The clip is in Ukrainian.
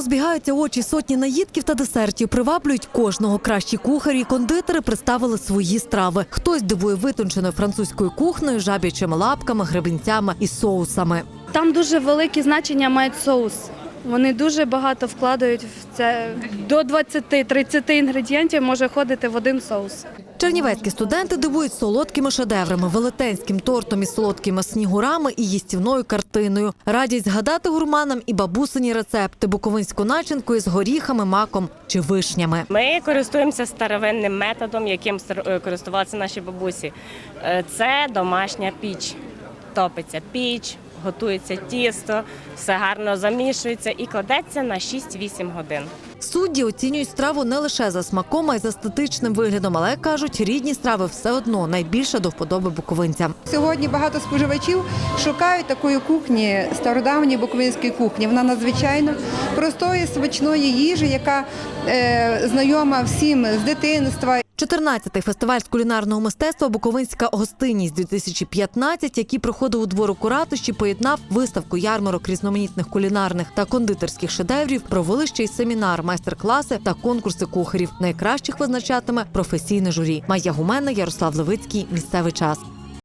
розбігаються очі сотні наїдків та десертів, приваблюють кожного. Кращі кухарі і кондитери представили свої страви. Хтось дивує витонченою французькою кухнею, жаб'ячими лапками, гребінцями і соусами. Там дуже велике значення мають соус. Вони дуже багато вкладають в це. До 20-30 інгредієнтів може ходити в один соус. Чернівецькі студенти дивують солодкими шедеврами, велетенським тортом із солодкими снігурами і їстівною картиною. Радять згадати гурманам і бабусині рецепти, буковинську начинку із горіхами, маком чи вишнями. Ми користуємося старовинним методом, яким е, користувалися наші бабусі. Е, Це домашня піч. Топиться піч, готується тісто, все гарно замішується і кладеться на 6-8 годин. Судді оцінюють страву не лише за смаком, а й за статичним виглядом, але кажуть, рідні страви все одно найбільше до вподоби буковинцям. Сьогодні багато споживачів шукають такої кухні, стародавньої буковинської кухні. Вона надзвичайно простої, смачної їжі, яка е, знайома всім з дитинства. 14-й фестиваль з кулінарного мистецтва Буковинська гостинність 2015, який проходив у двору Куратощі, поєднав виставку ярмарок різноманітних кулінарних та кондитерських шедеврів, провели ще й семінар, майстер-класи та конкурси кухарів. Найкращих визначатиме професійне журі. Майя Гумена, Ярослав Левицький. Місцевий час.